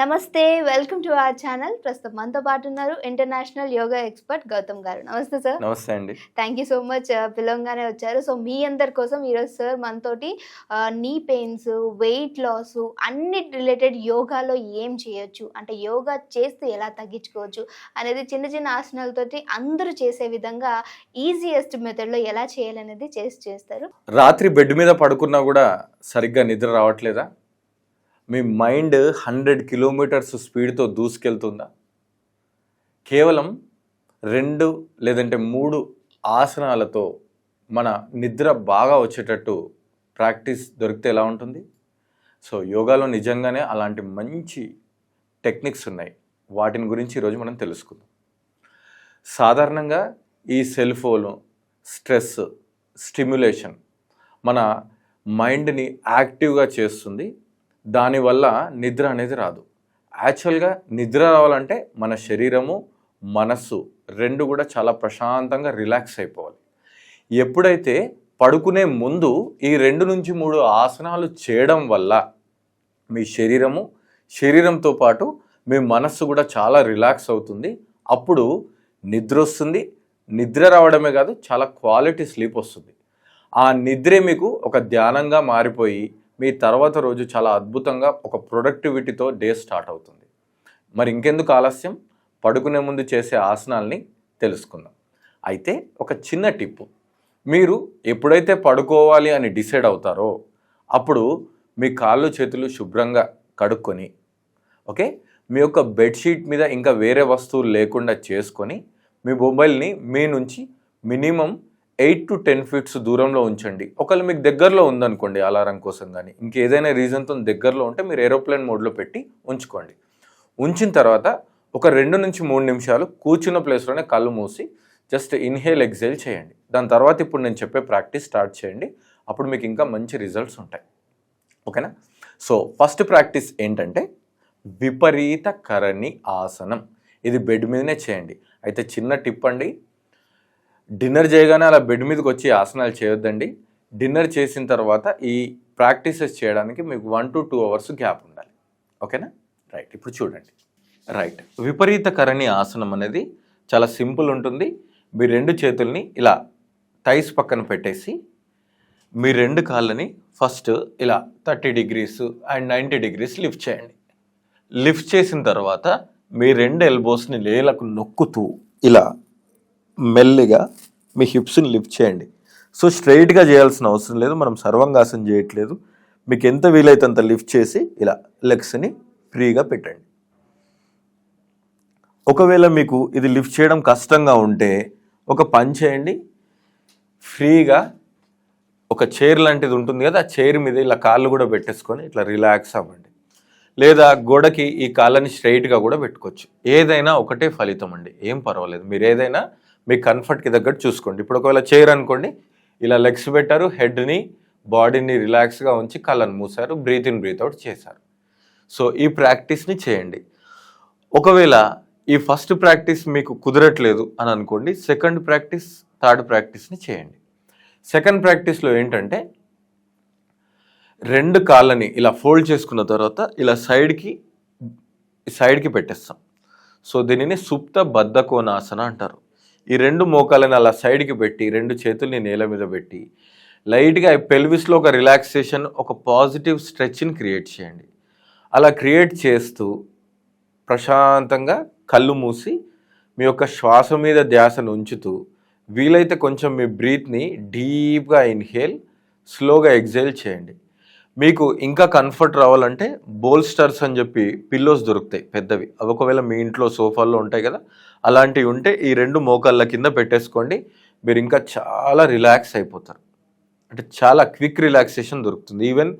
నమస్తే welcome to our channel. ప్రస్తుతం మనతో పాటు ఉన్నారు ఇంటర్నేషనల్ యోగా ఎక్స్పర్ట్ గౌతమ్ గారు. నమస్తే సార్ నమస్తే అండి. థ్యాంక్ యూ సో మచ్ పిలవంగానే వచ్చారు. సో మీ అందరి కోసం ఈరోజు సార్ మనతోటి నీ పెయిన్స్ వెయిట్ లాస్ అన్ని రిలేటెడ్ యోగాలో ఏం చేయొచ్చు? అంటే యోగా చేస్తే ఎలా తగ్గించుకోవచ్చు? అనేది చిన్న చిన్న ఆసనాలతోటి అందరూ చేసే విధంగా ఈజియెస్ట్ మెథడ్లో ఎలా చేయాలనేది చేసి చేస్తారు. రాత్రి బెడ్ మీద పడుకున్నా కూడా సరిగ్గా నిద్ర రావట్లేదా? మీ మైండ్ హండ్రెడ్ కిలోమీటర్స్ స్పీడ్తో దూసుకెళ్తుందా? కేవలం రెండు లేదంటే మూడు ఆసనాలతో మన నిద్ర బాగా వచ్చేటట్టు ప్రాక్టీస్ దొరికితే ఎలా ఉంటుంది? సో యోగాలో నిజంగానే అలాంటి మంచి టెక్నిక్స్ ఉన్నాయి. వాటిని గురించి ఈరోజు మనం తెలుసుకుందాం. సాధారణంగా ఈ సెల్ ఫోను స్ట్రెస్ స్టిమ్యులేషన్ మన మైండ్ని యాక్టివ్గా చేస్తుంది. దానివల్ల నిద్ర అనేది రాదు. యాక్చువల్గా నిద్ర రావాలంటే మన శరీరము మనస్సు రెండు కూడా చాలా ప్రశాంతంగా రిలాక్స్ అయిపోవాలి. ఎప్పుడైతే పడుకునే ముందు ఈ రెండు నుంచి మూడు ఆసనాలు చేయడం వల్ల మీ శరీరము శరీరంతో పాటు మీ మనస్సు కూడా చాలా రిలాక్స్ అవుతుంది. అప్పుడు నిద్ర వస్తుంది. నిద్ర రావడమే కాదు చాలా క్వాలిటీ స్లీప్ వస్తుంది. ఆ నిద్రే మీకు ఒక ధ్యానంగా మారిపోయి మీ తర్వాత రోజు చాలా అద్భుతంగా ఒక ప్రొడక్టివిటీతో డే స్టార్ట్ అవుతుంది. మరి ఇంకెందుకు ఆలస్యం? పడుకునే ముందు చేసే ఆసనాల్ని తెలుసుకుందాం. అయితే ఒక చిన్న టిప్పు. మీరు ఎప్పుడైతే పడుకోవాలి అని డిసైడ్ అవుతారో అప్పుడు మీ కాళ్ళు చేతులు శుభ్రంగా కడుక్కొని ఓకే? మీ యొక్క బెడ్షీట్ మీద ఇంకా వేరే వస్తువులు లేకుండా చేసుకొని మీ మొబైల్ని మీ నుంచి minimum eight to ten feets దూరంలో ఉంచండి. ఒకవేళ మీకు దగ్గరలో ఉందనుకోండి అలారం కోసం కానీ ఇంకేదైనా రీజన్తో దగ్గరలో ఉంటే మీరు ఏరోప్లేన్ మోడ్లో పెట్టి ఉంచుకోండి. ఉంచిన తర్వాత ఒక రెండు నుంచి మూడు నిమిషాలు కూర్చున్న ప్లేస్లోనే కళ్ళు మూసి జస్ట్ ఇన్హేల్ ఎగ్జైల్ చేయండి. దాని తర్వాత ఇప్పుడు నేను చెప్పే ప్రాక్టీస్ స్టార్ట్ చేయండి. అప్పుడు మీకు ఇంకా మంచి రిజల్ట్స్ ఉంటాయి. ఓకేనా? సో ఫస్ట్ ప్రాక్టీస్ ఏంటంటే విపరీత కరణి ఆసనం. ఇది బెడ్ మీదనే చేయండి. అయితే చిన్న టిప్ అండి డిన్నర్ చేయగానే అలా బెడ్ మీదకి వచ్చి ఆసనాలు చేయొద్దండి. డిన్నర్ చేసిన తర్వాత ఈ ప్రాక్టీసెస్ చేయడానికి మీకు one to two hours gap ఉండాలి. ఓకేనా? రైట్. ఇప్పుడు చూడండి. రైట్. విపరీత కరణి ఆసనం అనేది చాలా సింపుల్ ఉంటుంది. మీ రెండు చేతుల్ని ఇలా థైస్ పక్కన పెట్టేసి మీ రెండు కాళ్ళని ఫస్ట్ ఇలా thirty degrees and ninety degrees lift చేయండి. లిఫ్ట్ చేసిన తర్వాత మీ రెండు ఎల్బోస్ని నేలకు నొక్కుతూ ఇలా మెల్లిగా మీ హిప్స్ని లిఫ్ట్ చేయండి. సో స్ట్రైట్గా చేయాల్సిన అవసరం లేదు. మనం సర్వంగాసనం చేయట్లేదు. మీకు ఎంత వీలైతే అంత లిఫ్ట్ చేసి ఇలా లెగ్స్ని ఫ్రీగా పెట్టండి. ఒకవేళ మీకు ఇది లిఫ్ట్ చేయడం కష్టంగా ఉంటే ఒక పని చేయండి. ఫ్రీగా ఒక చైర్ లాంటిది ఉంటుంది కదా ఆ చైర్ మీద ఇలా కాళ్ళు కూడా పెట్టేసుకొని ఇట్లా రిలాక్స్ అవ్వండి. లేదా గోడకి ఈ కాళ్ళని స్ట్రైట్గా కూడా పెట్టుకోవచ్చు. ఏదైనా ఒకటే ఫలితం అండి. ఏం పర్వాలేదు. మీరు ఏదైనా మీ కంఫర్ట్కి తగ్గట్టు చూసుకోండి. ఇప్పుడు ఒకవేళ చైర్ అనుకోండి ఇలా లెగ్స్ పెట్టారు హెడ్ని బాడీని రిలాక్స్గా ఉంచి కళ్ళని మూసారు బ్రీత్ ఇన్ బ్రీత్ అవుట్ చేశారు. సో ఈ ప్రాక్టీస్ని చేయండి. ఒకవేళ ఈ ఫస్ట్ ప్రాక్టీస్ మీకు కుదరట్లేదు అని అనుకోండి సెకండ్ ప్రాక్టీస్ థర్డ్ ప్రాక్టీస్ని చేయండి. సెకండ్ ప్రాక్టీస్లో ఏంటంటే రెండు కాళ్ళని ఇలా ఫోల్డ్ చేసుకున్న తర్వాత ఇలా సైడ్కి సైడ్కి పెట్టేస్తాం. సో దీనిని సుప్త బద్ధకోనాసన అంటారు. ఈ రెండు మోకాలని అలా సైడ్కి పెట్టి రెండు చేతుల్ని నేల మీద పెట్టి లైట్గా పెల్విస్లో ఒక రిలాక్సేషన్ ఒక పాజిటివ్ స్ట్రెచ్ని క్రియేట్ చేయండి. అలా క్రియేట్ చేస్తూ ప్రశాంతంగా కళ్ళు మూసి మీ యొక్క శ్వాస మీద ధ్యాసను ఉంచుతూ వీలైతే కొంచెం మీ బ్రీత్ని డీప్గా ఇన్హేల్ స్లోగా ఎగ్జైల్ చేయండి. మీకు ఇంకా కంఫర్ట్ రావాలంటే బోల్స్టర్స్ అని చెప్పి పిల్లోస్ దొరుకుతాయి పెద్దవి. అవి ఒకవేళ మీ ఇంట్లో సోఫాల్లో ఉంటాయి కదా అలాంటివి ఉంటే ఈ రెండు మోకాళ్ళ కింద పెట్టేసుకోండి. మీరు ఇంకా చాలా రిలాక్స్ అయిపోతారు. అంటే చాలా క్విక్ రిలాక్సేషన్ దొరుకుతుంది. ఈవెన్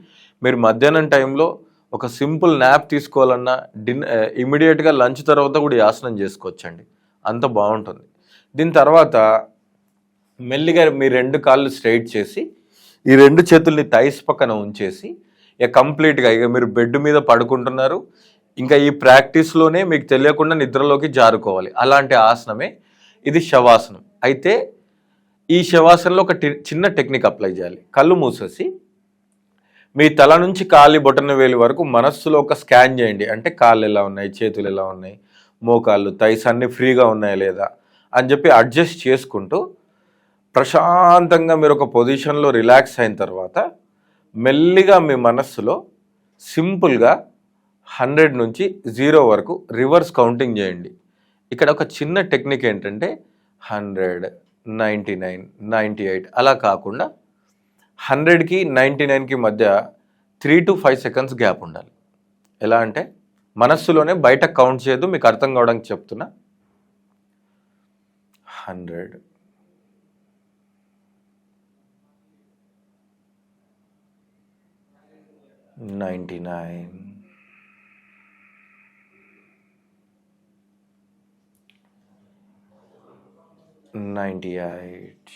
మీరు మధ్యాహ్నం టైంలో ఒక సింపుల్ న్యాప్ తీసుకోవాలన్నా డిన్ ఇమీడియట్గా లంచ్ తర్వాత కూడా ఆసనం చేసుకోవచ్చండి. అంత బాగుంటుంది. దీని తర్వాత మెల్లిగా మీ రెండు కాళ్ళు స్ట్రైట్ చేసి ఈ రెండు చేతుల్ని థైస్ పక్కన ఉంచేసి ఇక కంప్లీట్గా ఇక మీరు బెడ్ మీద పడుకుంటున్నారు. ఇంకా ఈ ప్రాక్టీస్లోనే మీకు తెలియకుండా నిద్రలోకి జారుకోవాలి. అలాంటి ఆసనమే ఇది శవాసనం. అయితే ఈ శవాసనంలో ఒక చిన్న టెక్నిక్ అప్లై చేయాలి. కళ్ళు మూసేసి మీ తల నుంచి కాలి బొటన వేలి వరకు మనస్సులో ఒక స్కాన్ చేయండి. అంటే కాళ్ళు ఎలా ఉన్నాయి చేతులు ఎలా ఉన్నాయి మోకాళ్ళు థైస్ అన్నీ ఫ్రీగా ఉన్నాయా లేదా అని చెప్పి అడ్జస్ట్ చేసుకుంటూ ప్రశాంతంగా మీరు ఒక పొజిషన్లో రిలాక్స్ అయిన తర్వాత మెల్లిగా మీ మనస్సులో సింపుల్గా హండ్రెడ్ నుంచి జీరో వరకు రివర్స్ కౌంటింగ్ చేయండి. ఇక్కడ ఒక చిన్న టెక్నిక్ ఏంటంటే hundred ninety nine ninety eight అలా కాకుండా హండ్రెడ్కి నైంటీ నైన్కి మధ్య three to five seconds gap ఉండాలి. ఎలా అంటే మనస్సులోనే బయట కౌంట్ చేయదు మీకు అర్థం కావడానికి చెప్తున్నా. Hundred ninety nine. Ninety eight.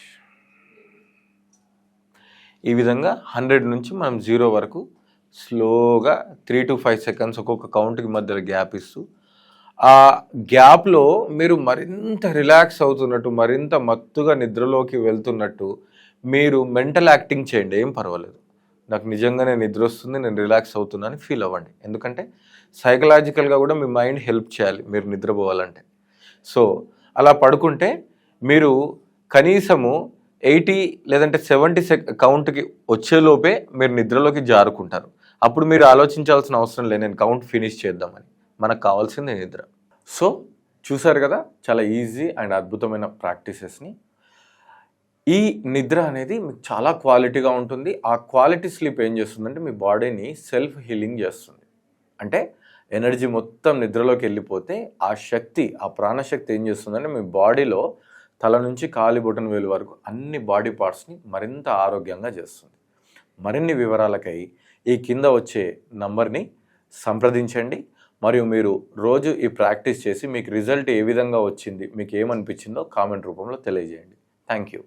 ఈ విధంగా హండ్రెడ్ నుంచి మనం జీరో వరకు స్లోగా త్రీ టు ఫైవ్ సెకండ్స్ ఒక్కొక్క కౌంట్కి మధ్యలో గ్యాప్ ఇస్తూ ఆ గ్యాప్లో మీరు మరింత రిలాక్స్ అవుతున్నట్టు మరింత మత్తుగా నిద్రలోకి వెళ్తున్నట్టు మీరు మెంటల్ యాక్టింగ్ చేయండి. ఏం పర్వాలేదు. నాకు నిజంగానే నిద్ర వస్తుంది నేను రిలాక్స్ అవుతున్నాను ఫీల్ అవ్వండి. ఎందుకంటే సైకలాజికల్గా కూడా మీ మైండ్ హెల్ప్ చేయాలి మీరు నిద్రపోవాలంటే. సో అలా పడుకుంటే మీరు కనీసము ఎయిటీ లేదంటే సెవెంటీ సెక్ కౌంట్కి వచ్చేలోపే మీరు నిద్రలోకి జారుకుంటారు. అప్పుడు మీరు ఆలోచించాల్సిన అవసరం లేదు నేను కౌంట్ ఫినిష్ చేద్దామని. మనకు కావాల్సింది నిద్ర. సో చూసారు కదా చాలా ఈజీ అండ్ అద్భుతమైన ప్రాక్టీసెస్ని. ఈ నిద్ర అనేది మీకు చాలా క్వాలిటీగా ఉంటుంది. ఆ క్వాలిటీ స్లీప్ ఏం చేస్తుందంటే మీ బాడీని సెల్ఫ్ హీలింగ్ చేస్తుంది. అంటే ఎనర్జీ మొత్తం నిద్రలోకి వెళ్ళిపోతే ఆ శక్తి ఆ ప్రాణశక్తి ఏం చేస్తుందంటే మీ బాడీలో తల నుంచి కాలి బొటన వేలు వరకు అన్ని బాడీ పార్ట్స్ని మరింత ఆరోగ్యంగా చేస్తుంది. మరిన్ని వివరాలకై ఈ కింద వచ్చే నంబర్ని సంప్రదించండి. మరియు మీరు రోజు ఈ ప్రాక్టీస్ చేసి మీకు రిజల్ట్ ఏ విధంగా వచ్చింది మీకు ఏమనిపించిందో కామెంట్ రూపంలో తెలియజేయండి. Thank you.